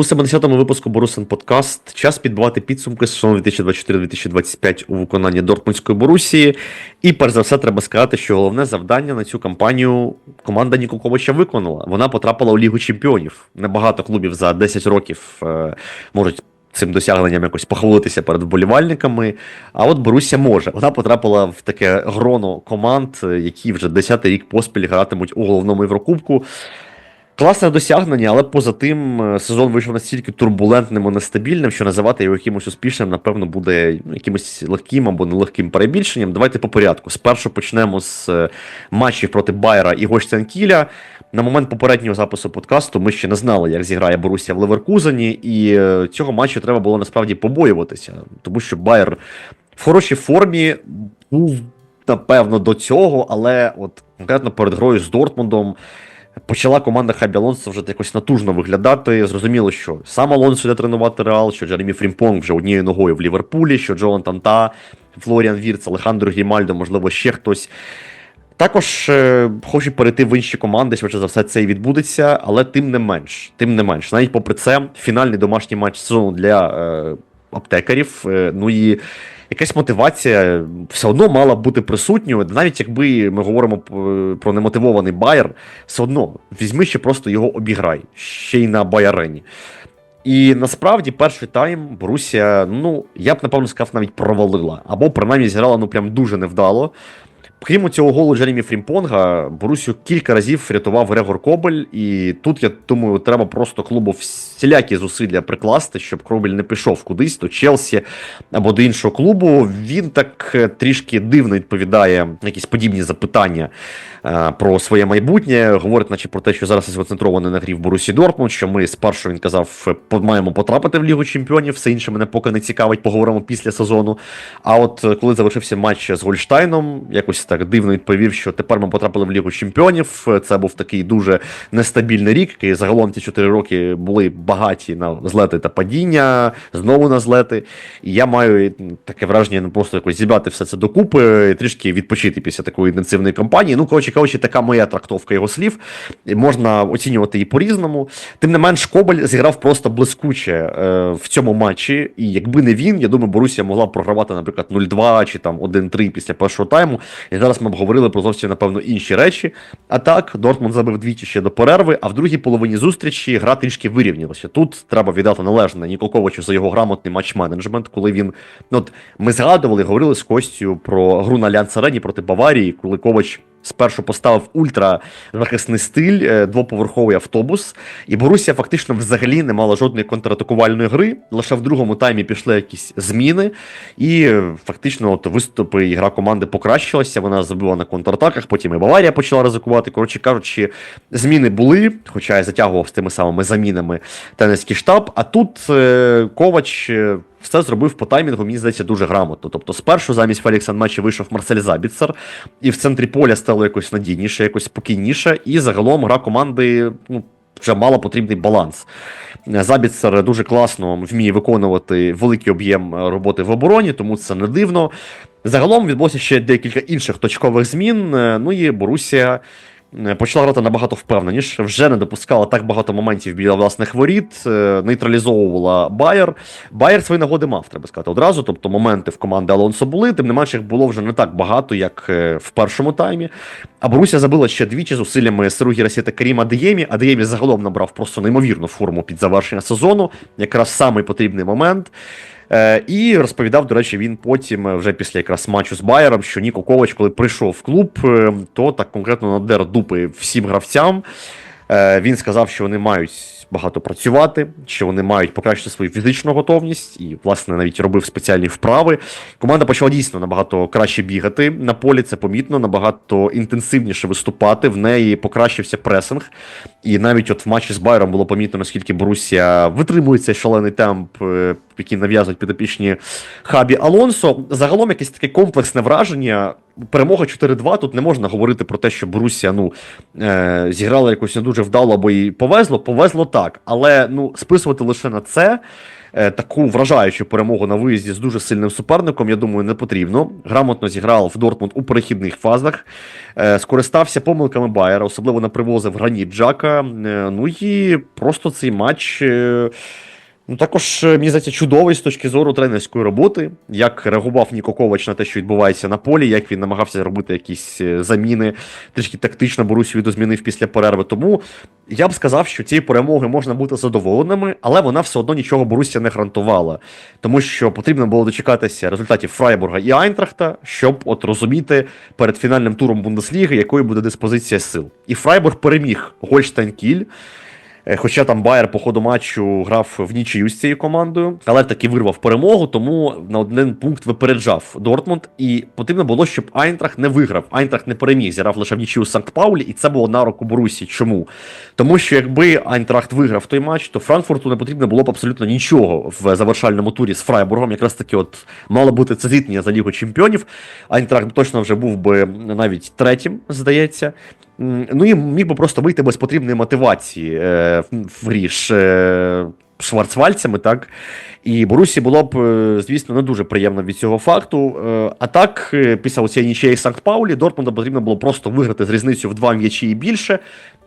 У 70-му випуску Борусин Подкаст час підбивати підсумки сезону 2024-2025 у виконанні Дортмундської Борусії. І перш за все, треба сказати, що головне завдання на цю кампанію команда Нікоковича виконала. Вона потрапила у Лігу Чемпіонів. Небагато клубів за 10 років е, можуть. Цим досягненням якось похвалитися перед вболівальниками. А от Борусsia може. Вона потрапила в таке гроно команд, е, які вже 10-й рік поспіль гратимуть у головному Єврокубку. Класне досягнення, але поза тим е, сезон вийшов настільки турбулентним і нестабільним, що називати його якимось успішним, напевно, буде ну, якимось легким або нелегким перебільшенням. Давайте по порядку. Спершу почнемо з е, матчів проти Байера і Гольштенкіля. На момент попереднього запису подкасту ми ще не знали, як зіграє Борусія в Леверкузені, і е, цього матчу треба було насправді побоюватися, тому що Байер в хорошій формі був, напевно, до цього, але от конкретно перед грою з Дортмундом. Почала команда Хабі Алонсо вже якось натужно виглядати. Зрозуміло, що сам Алонсо йде тренувати Реал, що Джеремі Фрімпонг вже однією ногою в Ліверпулі, що Джоан Танта, Флоріан Вірц, Алехандро Грімальдо, можливо, ще хтось. Також е, хочу перейти в інші команди, швидше за все це і відбудеться, але тим не менш, тим не менш, навіть попри це, фінальний домашній матч сезону для е, аптекарів. Е, ну і якась мотивація все одно мала бути присутньою, навіть якби ми говоримо про немотивований байер, все одно візьми ще просто його обіграй, ще й на байарені. І насправді перший тайм Борусія, ну я б напевно сказав, навіть провалила, або принаймні зіграла ну прям дуже невдало. Крім цього голу Джеремі Фрімпонга, Борусю кілька разів рятував Грегор Кобель, і тут, я думаю, треба просто клубу всілякі зусилля прикласти, щоб Кобель не пішов кудись до Челсі або до іншого клубу. Він так е, трішки дивно відповідає якісь подібні запитання е, про своє майбутнє. Говорить, наче про те, що зараз сконцентрований на грі в Борусі Дортмунд, що ми спершу він казав, е, маємо потрапити в Лігу Чемпіонів, все інше мене поки не цікавить, поговоримо після сезону. А от коли завершився матч з Гольштайном, якось так дивно відповів, що тепер ми потрапили в Лігу Чемпіонів. Це був такий дуже нестабільний рік, і загалом ці 4 роки були багаті на злети та падіння, знову на злети. І я маю таке враження, ну просто якось зібрати все це докупи, і трішки відпочити після такої інтенсивної кампанії. Ну, коротше кажучи, така моя трактовка його слів. Можна оцінювати її по-різному. Тим не менш, Кобель зіграв просто блискуче е, в цьому матчі. І якби не він, я думаю, Борусія могла б програвати, наприклад, 0-2 чи там 1-3 після першого тайму. І зараз ми б говорили про зовсім, напевно, інші речі. А так, Дортмунд забив двічі ще до перерви, а в другій половині зустрічі гра трішки вирівнялася. Тут треба віддати належне Ніколковичу за його грамотний матч-менеджмент, коли він. Ну, от, ми згадували, говорили з Костю про гру на Альянс проти Баварії, коли Ковач спершу поставив ультра захисний стиль, е, двоповерховий автобус, і Борусія фактично взагалі не мала жодної контратакувальної гри. Лише в другому таймі пішли якісь зміни, і е, фактично от виступи і гра команди покращилася. Вона забила на контратаках, потім і Баварія почала ризикувати. Коротше кажучи, зміни були, хоча я затягував з тими самими замінами тенерський штаб. А тут е, Ковач. Все зробив по таймінгу, мені здається, дуже грамотно. Тобто, спершу замість Фелікса Матчі вийшов Марсель Забіцер, і в центрі поля стало якось надійніше, якось спокійніше, і загалом гра команди ну, вже мала потрібний баланс. Забіцер дуже класно вміє виконувати великий об'єм роботи в обороні, тому це не дивно. Загалом відбулося ще декілька інших точкових змін. е, Ну і Борусія почала грати набагато впевненіше, вже не допускала так багато моментів біля власних воріт, е, нейтралізовувала Байер. Байер свої нагоди мав, треба сказати, одразу. Тобто моменти в команди Алонсо були, тим не менше їх було вже не так багато, як е, в першому таймі. А Борусія забила ще двічі зусиллями Сиругі Расі та Каріма Адеємі. Адеємі загалом набрав просто неймовірну форму під завершення сезону, якраз самий потрібний момент. Е, і розповідав, до речі, він потім, е, вже після якраз матчу з Байером, що Ніко Ковач, коли прийшов в клуб, е, то так конкретно надер дупи всім гравцям. Е, Він сказав, що вони мають багато працювати, що вони мають покращити свою фізичну готовність, і, власне, навіть робив спеціальні вправи. Команда почала дійсно набагато краще бігати на полі, це помітно, набагато інтенсивніше виступати. В неї покращився пресинг. І навіть от в матчі з Байером було помітно, наскільки Борусія витримує цей шалений темп, е, який нав'язують підопічні хабі Алонсо. Загалом якесь таке комплексне враження. Перемога 4-2. Тут не можна говорити про те, що Борусія ну, е, зіграла якось не дуже вдало, або їй повезло. Повезло так. Але ну, списувати лише на це. е, Таку вражаючу перемогу на виїзді з дуже сильним суперником, я думаю, не потрібно. Грамотно зіграв в Дортмунд у перехідних фазах, е, скористався помилками Байера, особливо на привозив граніт Джака. Е, Ну і просто цей матч. Ну, також, е, мені здається, чудовий з точки зору тренерської роботи, як реагував Ніко Ковач на те, що відбувається на полі, як він намагався робити якісь е, заміни, трішки тактично Борусю відозмінив після перерви. Тому я б сказав, що цієї перемоги можна бути задоволеними, але вона все одно нічого Борусsia не гарантувала. Тому що потрібно було дочекатися результатів Фрайбурга і Айнтрахта, щоб от розуміти перед фінальним туром Бундесліги, якою буде диспозиція сил. І Фрайбург переміг Гольштайн Кіль. Е, Хоча там Байер по ходу матчу грав в нічию з цією командою, але таки вирвав перемогу, тому на один пункт випереджав Дортмунд. І потрібно було, щоб Айнтрах не виграв. Айнтрах не переміг, зіграв лише в нічию з Санкт-Паулі, і це було на руку Борусі. Чому? Тому що якби Айнтрахт виграв той матч, то Франкфурту не потрібно було б абсолютно нічого в завершальному турі з Фрайбургом. Якраз таки, от мало бути це зіткнення за Лігу Чемпіонів. Айнтрахт точно вже був би навіть третім, здається. Ну і міг би просто вийти без потрібної мотивації е, в- грі е, шварцвальцями, так? І Борусі було б, е, звісно, не дуже приємно від цього факту. Е, А так, е, після цієї нічиєї Санкт-Паулі, Дортмунду потрібно було просто виграти з різницею в два м'ячі і більше.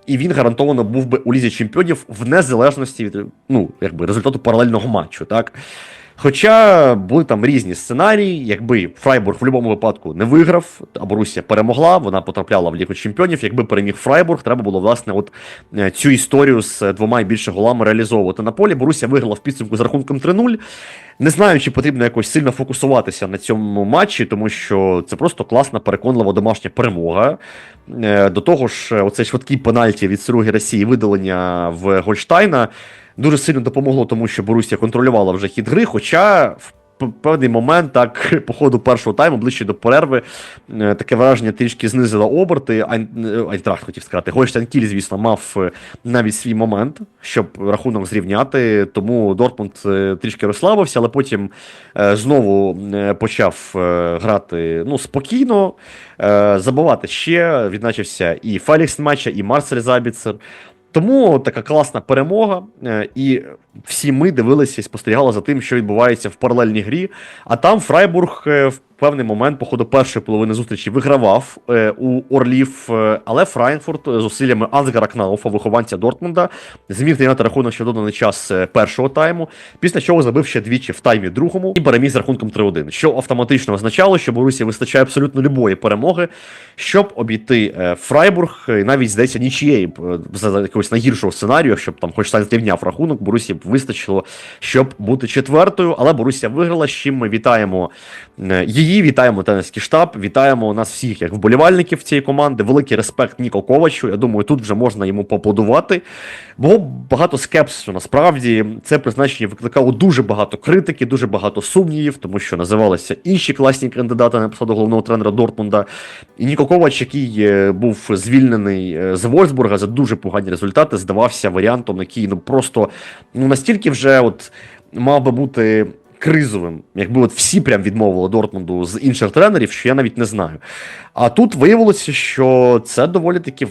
І він гарантовано був би у лізі чемпіонів в незалежності від ну, якби, результату паралельного матчу. Так? Хоча були там різні сценарії, якби Фрайбург в будь-якому випадку не виграв, а Борусія перемогла, вона потрапляла в Лігу Чемпіонів. Якби переміг Фрайбург, треба було власне от е, цю історію з е, двома і більше голами реалізовувати на полі. Борусія виграла в підсумку з рахунком 3-0. Не знаю, чи потрібно якось сильно фокусуватися на цьому матчі, тому що це просто класна, переконлива домашня перемога. Е, До того ж, оцей швидкий пенальті від Сируги Росії видалення в Гольштайна дуже сильно допомогло, тому що Борусія контролювала вже хід гри, хоча в певний момент, так, по ходу першого тайму, ближче до перерви, е, таке враження трішки знизило оберти. Е, Айнтрахт хотів сказати. Гольштайн Кіль, звісно, мав е, навіть свій момент, щоб рахунок зрівняти. Тому Дортмунд трішки розслабився, але потім знову почав грати ну, спокійно, забивати ще. Відзначився і Фелікс матча, і Марсель Забіцер. Тому така класна перемога, е, і всі ми дивилися і спостерігали за тим, що відбувається в паралельній грі. А там Фрайбург е, в певний момент, по ходу першої половини зустрічі, вигравав е, у Орлів, але Фрайнфурт з усиллями Ансгара Кнауфа, вихованця Дортмунда, зміг зайняти рахунок ще доданий час першого тайму, після чого забив ще двічі в таймі другому і переміг з рахунком 3-1, що автоматично означало, що Борусі вистачає абсолютно любої перемоги, щоб обійти Фрайбург, і навіть здається нічієї за за якогось найгіршого сценарію, щоб там хоч там зрівняв рахунок, Борусі б вистачило, щоб бути четвертою, але Борусія виграла, з чим ми вітаємо е, її, вітаємо тренерський штаб, вітаємо нас всіх як вболівальників цієї команди. Великий респект Ніко Ковачу. Я думаю, тут вже можна йому поаплодувати. Було багато скепсису. Насправді це призначення викликало дуже багато критики, дуже багато сумнівів, тому що називалися інші класні кандидати на посаду головного тренера Дортмунда. І Ніко Ковач, який е, був звільнений е, з Вольсбурга за дуже погані результати, здавався варіантом, який ну просто ну настільки вже от мав би бути. Кризовим, якби от всі прям відмовили Дортмунду з інших тренерів, що я навіть не знаю. А тут виявилося, що це доволі таки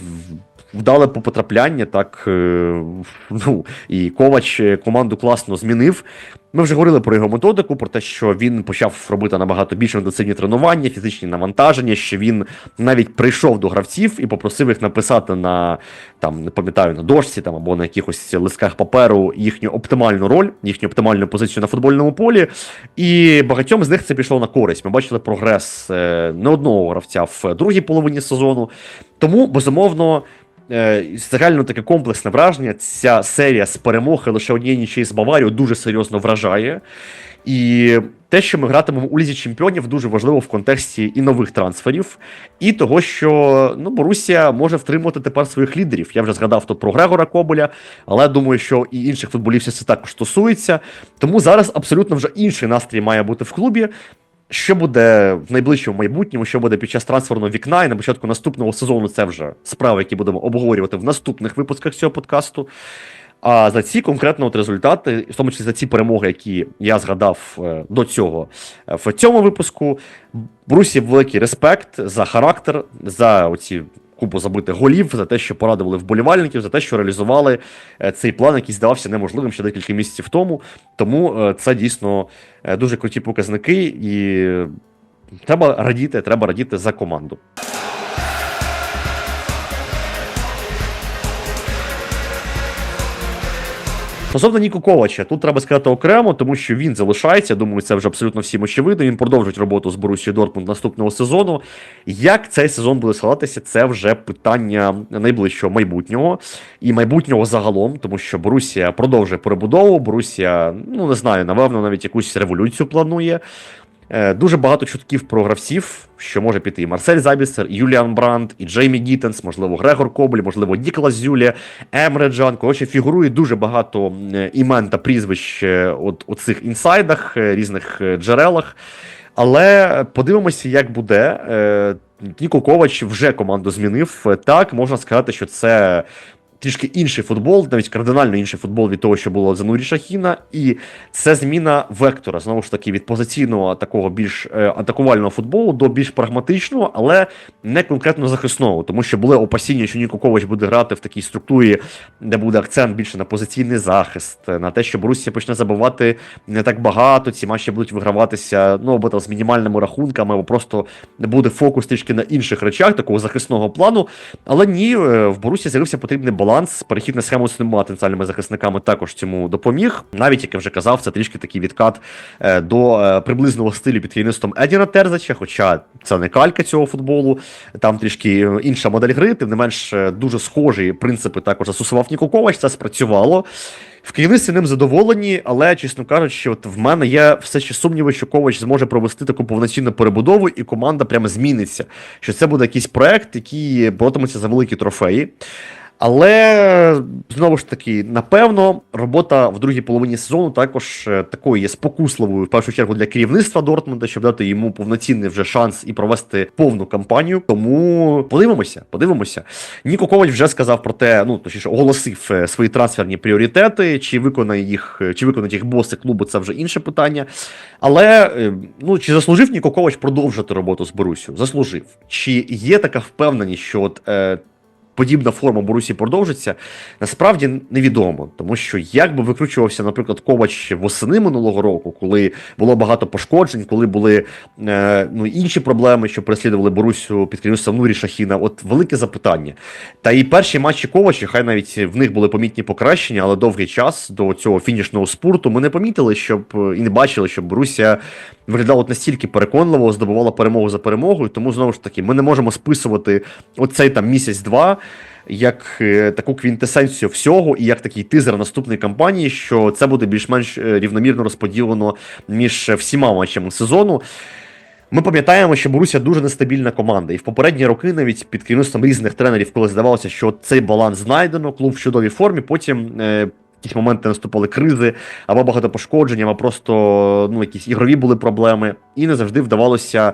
вдале по потрапляння, так е, ну і Ковач е, команду класно змінив. Ми вже говорили про його методику, про те, що він почав робити набагато більш інтенсивні тренування, фізичні навантаження, що він навіть прийшов до гравців і попросив їх написати на там не пам'ятаю на дошці там або на якихось листках паперу їхню оптимальну роль, їхню оптимальну позицію на футбольному полі. І багатьом з них це пішло на користь. Ми бачили прогрес е, не одного гравця в другій половині сезону. Тому безумовно. Е, Загально таке комплексне враження. Ця серія з перемоги лише однієї нічиї з Баварією дуже серйозно вражає. І те, що ми гратимемо у лізі чемпіонів, дуже важливо в контексті і нових трансферів, і того, що ну, Борусія може втримати тепер своїх лідерів. Я вже згадав тут про Грегора Коболя, але думаю, що і інших футболістів це також стосується. Тому зараз абсолютно вже інший настрій має бути в клубі. Що буде в найближчому майбутньому, що буде під час трансферного вікна, і на початку наступного сезону це вже справи, які будемо обговорювати в наступних випусках цього подкасту. А за ці конкретно от результати, в тому числі за ці перемоги, які я згадав е, до цього е, в цьому випуску, Брусі великий респект за характер, за оці купу забитих голів, за те, що порадували вболівальників, за те, що реалізували е, цей план, який здавався неможливим ще декілька місяців тому. Тому е, це дійсно е, дуже круті показники, і треба радіти, треба радіти за команду. Стосовно Ніку Ковача, тут треба сказати окремо, тому що він залишається. Думаю, це вже абсолютно всім очевидно. Він продовжить роботу з Борусією Дортмунд наступного сезону. Як цей сезон буде складатися, це вже питання найближчого майбутнього і майбутнього загалом, тому що Борусія продовжує перебудову. Борусія, ну не знаю, напевно, навіть якусь революцію планує. Е, Дуже багато чутків про гравців, що може піти і Марсель Забісер, і Юліан Бранд, і Джеймі Гіттенс, можливо, Грегор Коблі, можливо, Ніколас Зюлі, Емре Джан. Коротше, фігурує дуже багато е, імен та прізвищ е, от у цих інсайдах, різних джерелах. Але подивимося, як буде. Ніко Ковач вже команду змінив. Так, можна сказати, що це. Трішки інший футбол, навіть кардинально інший футбол від того, що було за Нурі Шахіна, і це зміна вектора знову ж таки від позиційного такого більш е, атакувального футболу до більш прагматичного, але не конкретно захисного, тому що були опасіння, що Ніко Ковач буде грати в такій структурі, де буде акцент більше на позиційний захист, на те, що Борусія почне забивати не так багато. Ці матчі будуть виграватися ну або там з мінімальними рахунками, або просто буде фокус трішки на інших речах, такого захисного плану. Але ні, е, в Борусі з'явився потрібний баланс. Перехід на схему з двома центральними захисниками також цьому допоміг. Навіть як я вже казав, це трішки такий відкат е, до е, приблизного стилю під керівництвом Едіна Терзача, хоча це не калька цього футболу, там трішки е, інша модель гри, тим не менш дуже схожі принципи також застосував Ніко це спрацювало. В керівництві ним задоволені, але, чесно кажучи, от в мене є все ще сумніви, що Ковач зможе провести таку повноцінну перебудову, і команда прямо зміниться. Що це буде якийсь проект, який боротиметься за великі трофеї. Але знову ж таки, напевно, робота в другій половині сезону також е, такою є спокусливою в першу чергу для керівництва Дортмунда, щоб дати йому повноцінний вже шанс і провести повну кампанію. Тому подивимося, подивимося. Ніко Ковач вже сказав про те, ну точніше, оголосив е, свої трансферні пріоритети. Чи виконає їх, е, чи виконають їх боси клубу, це вже інше питання. Але ну чи заслужив Ніко Ковач продовжити роботу з Борусю? Заслужив. Чи є така впевненість, що от. Е, подібна форма Борусі продовжиться, насправді невідомо, тому що як би викручувався, наприклад, Ковач восени минулого року, коли було багато пошкоджень, коли були е, ну, інші проблеми, що переслідували Борусю під керівництвом Нурі Шахіна, от велике запитання. Та і перші матчі Ковача, хай навіть в них були помітні покращення, але довгий час до цього фінішного спурту ми не помітили, щоб і не бачили, щоб Боруся виглядала настільки переконливо, здобувала перемогу за перемогою. Тому знову ж таки, ми не можемо списувати оцей там місяць-два. Як е, таку квінтесенцію всього, і як такий тизер наступної кампанії, що це буде більш-менш е, рівномірно розподілено між всіма матчами сезону. Ми пам'ятаємо, що Боруся дуже нестабільна команда, і в попередні роки, навіть під керівництвом різних тренерів, коли здавалося, що цей баланс знайдено, клуб в чудовій формі, потім. Якісь моменти наступали кризи, або багато пошкоджень, або просто ну, якісь ігрові були проблеми, і не завжди вдавалося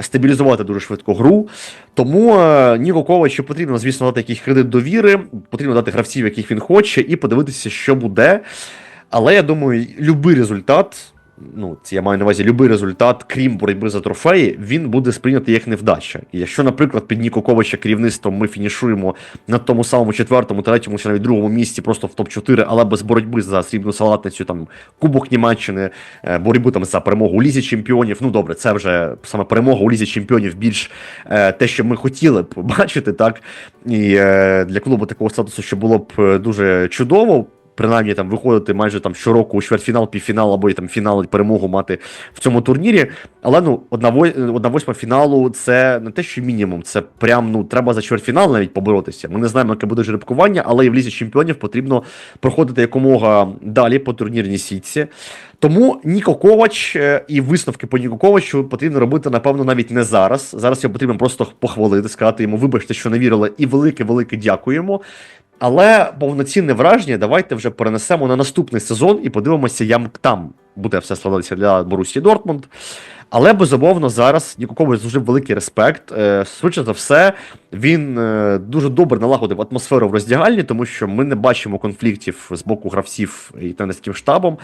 стабілізувати дуже швидко гру. Тому е, Ніко Ковачу потрібно, звісно, дати якийсь кредит довіри, потрібно дати гравців, яких він хоче, і подивитися, що буде. Але я думаю, будь-який результат, ну, я маю на увазі будь-який результат, крім боротьби за трофеї, він буде сприйнятий як невдача. І якщо, наприклад, під Ніко Ковача керівництвом ми фінішуємо на тому самому четвертому, третьому чи навіть другому місці, просто в топ-4, але без боротьби за срібну салатницю, там Кубок Німеччини, е, боротьбу там за перемогу у Лізі Чемпіонів. Ну добре, це вже саме перемога у Лізі Чемпіонів більш е, те, що ми хотіли б бачити, так і е, для клубу такого статусу, що було б дуже чудово. Принаймні там виходити майже там щороку у чвертьфінал, півфінал або там фінал перемогу мати в цьому турнірі. Але ну одна, одна восьма фіналу це не те, що мінімум, це прям ну треба за чвертьфінал навіть поборотися. Ми не знаємо, яке буде жеребкування, але і в лізі чемпіонів потрібно проходити якомога далі по турнірній сітці. Тому Ніко Ковач е, і висновки по Ніко Ковачу потрібно робити, напевно, навіть не зараз. Зараз його потрібно просто похвалити, сказати йому, вибачте, що не вірили, і велике-велике дякуємо. Але повноцінне враження давайте вже перенесемо на наступний сезон і подивимося, як там буде все складатися для Борусії Дортмунд. Але безумовно зараз Нікокович дуже великий респект. Е, Швидше за все, він е, дуже добре налагодив атмосферу в роздягальні, тому що ми не бачимо конфліктів з боку гравців і тренерським штабом.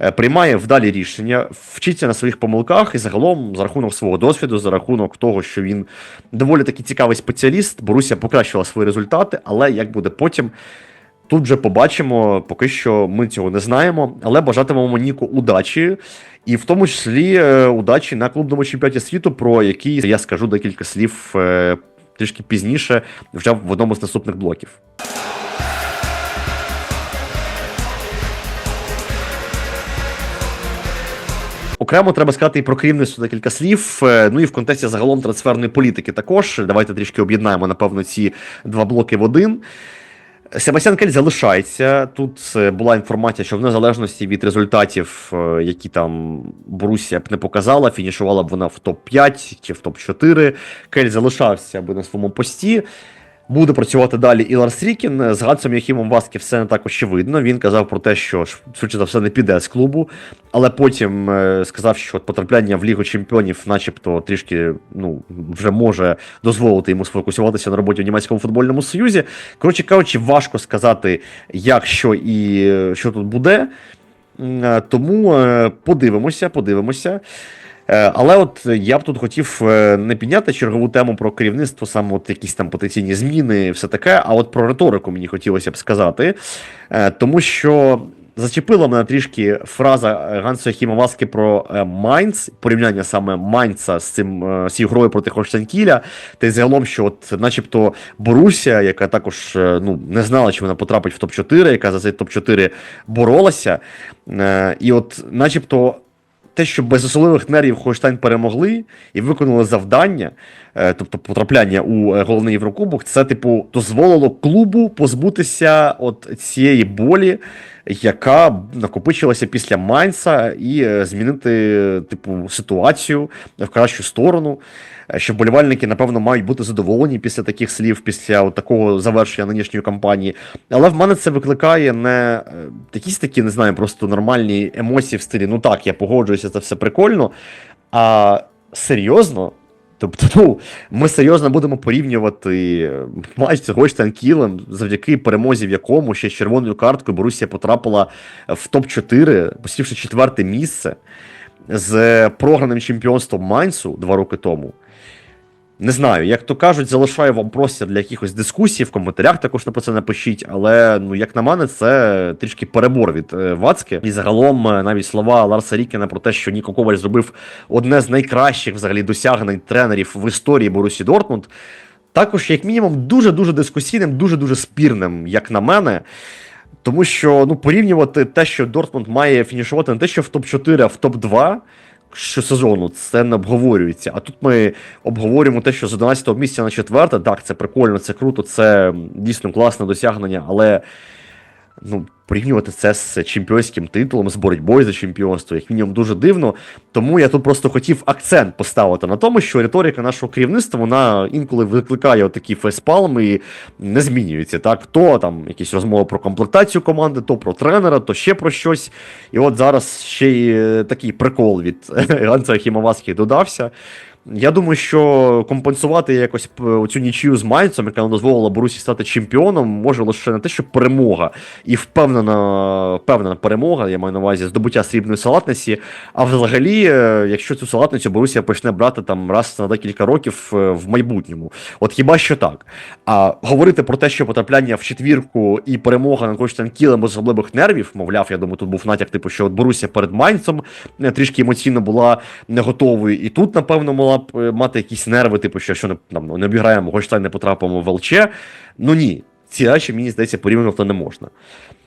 Е, Приймає вдалі рішення, вчиться на своїх помилках і загалом за рахунок свого досвіду, за рахунок того, що він доволі таки цікавий спеціаліст. Борусія покращила свої результати, але як буде потім. Тут вже побачимо, поки що ми цього не знаємо, але бажатимемо Ніку удачі, і в тому числі е, удачі на клубному чемпіонаті світу, про який я скажу декілька слів е, трішки пізніше, вже в одному з наступних блоків. Окремо треба сказати і про керівництво декілька слів. е, Ну і в контексті загалом трансферної політики також. Давайте трішки об'єднаємо, напевно, ці два блоки в один. Себастьян Кель залишається. Тут е, була інформація, що в незалежності від результатів, е, які там Борусія б не показала, фінішувала б вона в топ-5 чи в топ-4. Кель залишався би на своєму пості. Буде працювати далі і Ларс Рікін. З Гансом Яхімом Васки все не так очевидно. Він казав про те, що швидше за все не піде з клубу, але потім е, сказав, що потрапляння в Лігу Чемпіонів, начебто, трішки ну, вже може дозволити йому сфокусуватися на роботі в німецькому футбольному союзі. Коротше кажучи, важко сказати, як що і е, що тут буде. Е, Тому подивимося, подивимося. Е, Але от я б тут хотів е, не підняти чергову тему про керівництво, саме от якісь там потенційні зміни, все таке. А от про риторику мені хотілося б сказати, Е, тому що зачепила мене трішки фраза Гансу Хімоваски про Майнц, порівняння саме Майнца з цим з цією грою проти Хоштанкіля. Та й загалом, що от, начебто, Борусія, яка також ну не знала, чи вона потрапить в топ 4 яка за цей топ 4 боролася. І от, начебто те, що без особливих нервів Хоштайн перемогли і виконали завдання, е, тобто потрапляння у е, головний Єврокубок, це, типу, дозволило клубу позбутися от цієї болі, яка накопичилася після Майнца, і е, змінити, типу, ситуацію в кращу сторону. Е, Що вболівальники, напевно, мають бути задоволені після таких слів, після такого завершення нинішньої кампанії. Але в мене це викликає не е, якісь такі, не знаю, просто нормальні емоції в стилі. Ну так, я погоджуюся, це все прикольно. А серйозно? Тобто, ну, ми серйозно будемо порівнювати е, матч з Гольштайн Кілем, завдяки перемозі, в якому ще з червоною карткою Борусія потрапила в топ-4, посівши четверте місце з програним чемпіонством Майнцу два роки тому. Не знаю, як то кажуть, залишаю вам простір для якихось дискусій в коментарях. Також на про це напишіть. Але ну, як на мене, це трішки перебор від е, Вацки. І загалом е, навіть слова Ларса Рікена про те, що Ніко Коваль зробив одне з найкращих взагалі досягнень тренерів в історії Борусі Дортмунд. Також, як мінімум, дуже дуже дискусійним, дуже дуже спірним, як на мене. Тому що ну, порівнювати те, що Дортмунд має фінішувати не те, що в топ-4, а в топ-2 щосезону, це не обговорюється. А тут ми обговорюємо те, що з 11-го місця на четверте, так, це прикольно, це круто, це дійсно класне досягнення, але ну, порівнювати це з чемпіонським титулом, з боротьбою за чемпіонство, як мінімум, дуже дивно. Тому я тут просто хотів акцент поставити на тому, що риторика нашого керівництва вона інколи викликає такі фейспалми і не змінюється. Так, то там якісь розмови про комплектацію команди, то про тренера, то ще про щось. І от зараз ще й е, такий прикол від Ганса Хімоваски додався. Я думаю, що компенсувати якось цю нічию з Майнцем, яка дозволила Борусі стати чемпіоном, може лише не те, що перемога і впевнена, впевнена перемога, я маю на увазі здобуття срібної салатниці. А взагалі, е, якщо цю салатницю Борусія почне брати там раз на декілька років е, в майбутньому, от хіба що так. А говорити про те, що потрапляння в четвірку і перемога над Кочтан Кілем особливих нервів, мовляв, я думаю, тут був натяк, типу, що от Борусія перед Майнцем е, трішки емоційно була не готовою. І тут, напевно, мала б е, мати якісь нерви, типу, що якщо не, там, не обіграємо Гольштайн, не потрапимо в ЛЧ. Ну ні, ці речі, мені здається, порівнювати не можна.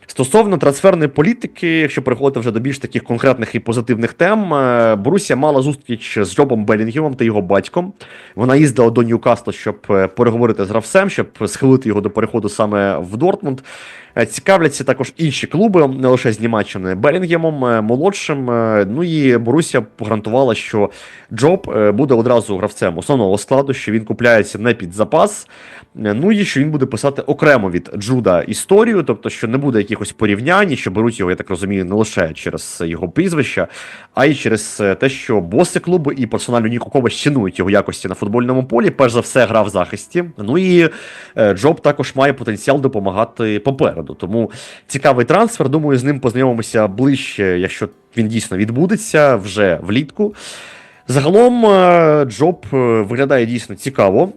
Стосовно трансферної політики, якщо переходити вже до більш таких конкретних і позитивних тем, е, Борусія мала зустріч з Джобом Белінгемом та його батьком. Вона їздила до Ньюкасла, щоб е, переговорити з гравцем, щоб схилити його до переходу саме в Дортмунд. Е, Цікавляться також інші клуби, не лише з Німеччини, Белінгемом, е, молодшим. е, Ну і Борусія гарантувала, що Джоб буде одразу гравцем основного складу, що він купляється не під запас. Ну і що він буде писати окремо від Джуда історію, тобто, що не буде якихось порівнянь, що беруть його, я так розумію, не лише через його прізвище, а й через те, що боси клубу і персонально Ніко Ковач його якості на футбольному полі. Перш за все, гра в захисті. Ну і Джоб також має потенціал допомагати попереду. Тому цікавий трансфер. Думаю, з ним познайомимося ближче, якщо він дійсно відбудеться вже влітку. Загалом е, Джоб е, виглядає дійсно цікаво.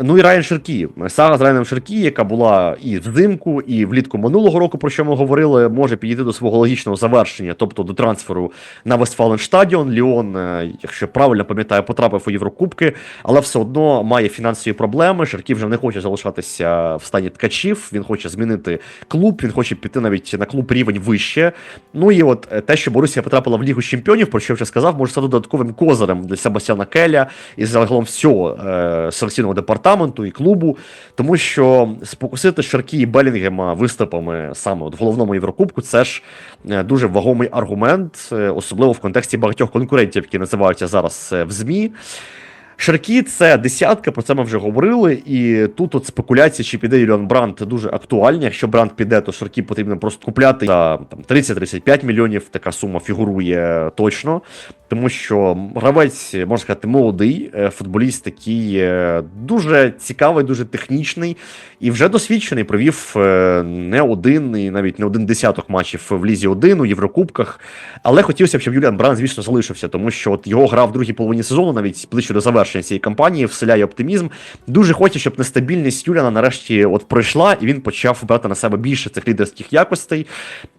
Ну і Райан Шеркі. Сага з Райаном Шеркі, яка була і взимку, і влітку минулого року, про що ми говорили, може підійти до свого логічного завершення, тобто до трансферу на Вестфаленштадіон. Ліон, е, якщо правильно пам'ятаю, потрапив у Єврокубки, але все одно має фінансові проблеми. Шеркі вже не хоче залишатися в стані ткачів. Він хоче змінити клуб, він хоче піти навіть на клуб рівень вище. Ну і от е, те, що Борусія потрапила в Лігу Чемпіонів, про що вже сказав, може стати додатковим козирем для Себастьяна Келя і загалом всього е, селекційного департаменту і клубу, тому що спокусити Шаркі і Белінгема виступами саме от в головному Єврокубку, це ж е, дуже вагомий аргумент, е, особливо в контексті багатьох конкурентів, які називаються зараз е, в ЗМІ. Шаркі це десятка, про це ми вже говорили. І тут от спекуляції, чи піде Юліан Бранд, дуже актуальні. Якщо Бранд піде, то Шаркі потрібно просто купляти за там, 30-35 мільйонів. Така сума фігурує точно. Тому що гравець, можна сказати, молодий, е, футболіст такий е, дуже цікавий, дуже технічний і вже досвідчений. Провів е, не один і навіть не один десяток матчів в Лізі 1 у Єврокубках. Але хотілося б, щоб Юліан Бранд, звісно, залишився, тому що от його гра в другій половині сезону, навіть ближче до завершення цієї кампанії, вселяє оптимізм. Дуже хоче, щоб нестабільність Юліана нарешті от пройшла, і він почав брати на себе більше цих лідерських якостей.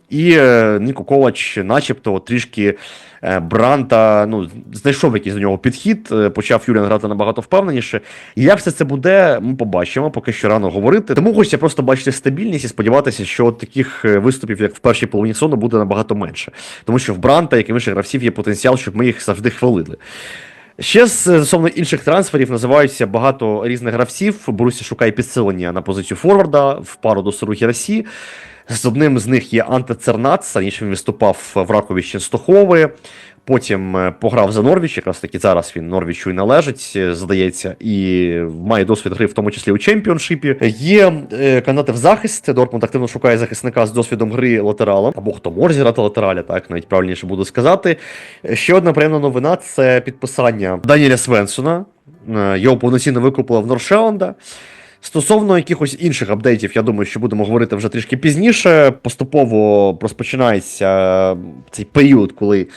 І е, Ніко Ковач, начебто, трішки е, Бранта ну, знайшов якийсь до нього підхід, е, почав Юліан грати набагато впевненіше. І як все це буде, ми побачимо, поки що рано говорити. Тому хочеться просто бачити стабільність і сподіватися, що таких виступів, як в першій половині сезону, буде набагато менше. Тому що в Бранта, як і в інших гравців, є потенціал, щоб ми їх завжди хвалили. Ще стосовно інших трансферів називаються багато різних гравців. Борусі шукає підсилення на позицію форварда в пару до Сорухі Расі. З одним з них є Анте Цернац, раніше він виступав в Ракові Ченстохови. Потім е, пограв за Норвіч, якраз таки зараз він Норвічу і належить, е, здається, і має досвід гри, в тому числі у чемпіоншипі. Є е, канати в захист. Дортмунд активно шукає захисника з досвідом гри латералом, або хто може зіграти латераля, так навіть правильніше буду сказати. Ще одна приємна новина це підписання Даніеля Свенсона. Е, Його повноцінно викупили в Норшеланда. Стосовно якихось інших апдейтів, я думаю, що будемо говорити вже трішки пізніше. Поступово розпочинається цей період, коли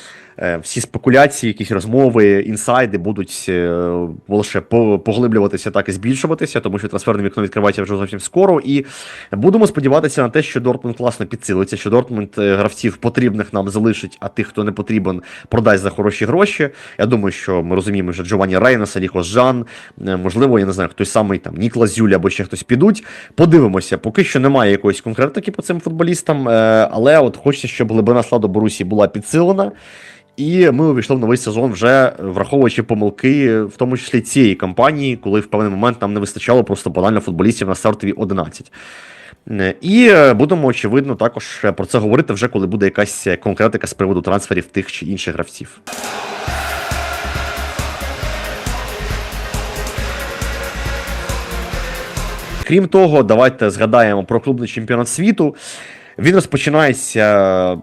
всі спекуляції, якісь розмови, інсайди будуть е, лише поглиблюватися так і збільшуватися, тому що трансферне вікно відкривається вже зовсім скоро. І будемо сподіватися на те, що Дортмунд класно підсилиться, що Дортмунд е, гравців потрібних нам залишить, а тих, хто не потрібен, продасть за хороші гроші. Я думаю, що ми розуміємо, що Джованні Рейна, Саліхо Жан, е, можливо, я не знаю, хтось самий там Ніклас Юля або ще хтось підуть. Подивимося, поки що немає якоїсь конкретики по цим футболістам, е, але от хочеться, щоб глибина складу Борусі була підсилена. І ми увійшли в новий сезон, вже враховуючи помилки, в тому числі цієї кампанії, коли в певний момент нам не вистачало просто банально футболістів на стартові 11. Е, І е, будемо, очевидно, також про це говорити вже коли буде якась конкретика з приводу трансферів тих чи інших гравців. Крім того, давайте згадаємо про клубний чемпіонат світу. Він розпочинається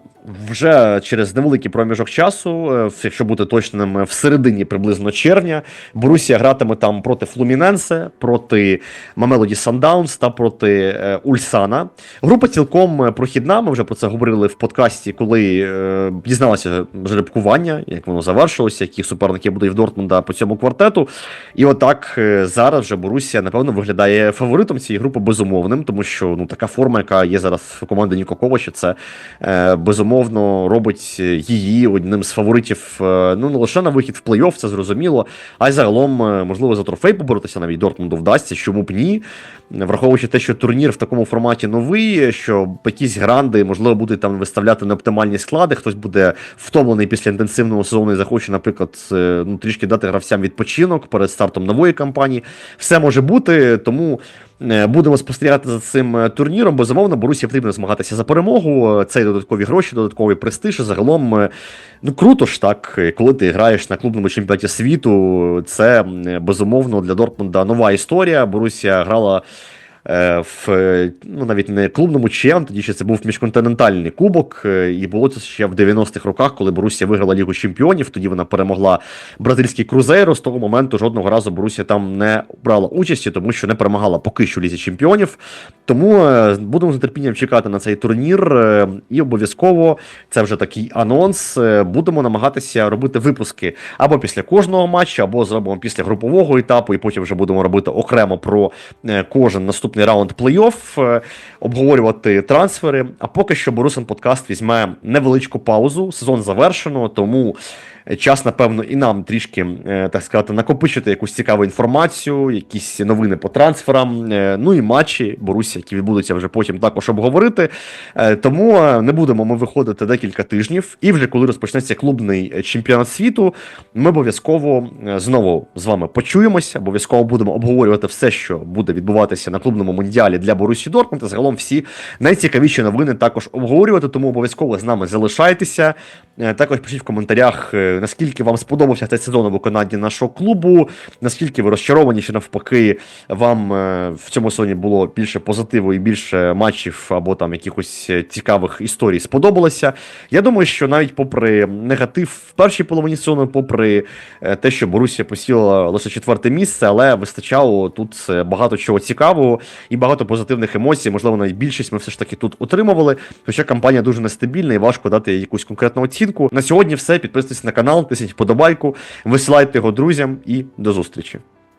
вже через невеликий проміжок часу, е, якщо бути точним, в середині приблизно червня. Борусія гратиме там проти Флуміненсе, проти Мамелоді Сандаунс та проти е, Ульсана. Група цілком е, прохідна. Ми вже про це говорили в подкасті, коли е, дізналися жеребкування, як воно завершилося, які суперники будуть в Дортмунда по цьому квартету. І отак е, зараз вже Борусія, напевно, виглядає фаворитом цієї групи безумовним, тому що ну така форма, яка є зараз в команди Ніко Ковача, це е, безумовно робить її одним з фаворитів. е, ну не лише на вихід в плей-офф, це зрозуміло, а й загалом, е, можливо, за трофей поборотися навіть Дортмунду вдасться, чому б ні. Враховуючи те, що турнір в такому форматі новий, що якісь гранди, можливо, будуть там виставляти неоптимальні склади, хтось буде втомлений після інтенсивного сезону і захоче, наприклад, е, ну, трішки дати гравцям відпочинок перед стартом нової кампанії. Все може бути, тому Е, Будемо спостерігати за цим турніром, турніром. Безумовно, Борусі потрібно змагатися за перемогу. Це додаткові гроші, додатковий престиж. Загалом, е, ну круто ж так, е, коли ти граєш на клубному чемпіонаті світу. Це е, безумовно для Дортмунда нова історія. Борусія грала. Е, В ну навіть не клубному ЧМ, тоді ще це був міжконтинентальний кубок, е, і було це ще в 90-х роках, коли Борусія виграла Лігу Чемпіонів. Тоді вона перемогла бразильський крузейро. З того моменту жодного разу Борусія там не брала участі, тому що не перемагала поки що Лізі Чемпіонів. Тому е, будемо з нетерпінням чекати на цей турнір. І обов'язково це вже такий анонс. Будемо намагатися робити випуски або після кожного матчу, або зробимо після групового етапу, і потім вже будемо робити окремо про кожен наступний раунд плей-офф, е, обговорювати трансфери. А поки що Борусин подкаст візьме невеличку паузу. Сезон завершено, тому. Час, напевно, і нам трішки, е, так сказати, накопичити якусь цікаву інформацію, якісь новини по трансферам, е, ну і матчі Борусі, які відбудуться вже потім також обговорити. Е, Тому не будемо ми виходити декілька тижнів. І вже коли розпочнеться клубний чемпіонат світу, ми обов'язково знову з вами почуємося. Обов'язково будемо обговорювати все, що буде відбуватися на клубному мундіалі для Борусі Дортмунд. І загалом всі найцікавіші новини також обговорювати. Тому обов'язково з нами залишайтеся. Також пишіть в коментарях, наскільки вам сподобався цей сезон у виконанні нашого клубу, наскільки ви розчаровані, чи навпаки вам е, в цьому сезоні було більше позитиву і більше матчів або там якихось е, цікавих історій сподобалося. Я думаю, що навіть попри негатив в першій половині сезону, попри е, те, що Борусія посіла лише четверте місце, але вистачало тут багато чого цікавого і багато позитивних емоцій. Можливо, навіть більшість ми все ж таки тут отримували. Хоча кампанія дуже нестабільна і важко дати якусь конкретну оцінку. На сьогодні все. Підписуйтесь на канал, тисніть вподобайку, висилайте його друзям і до зустрічі.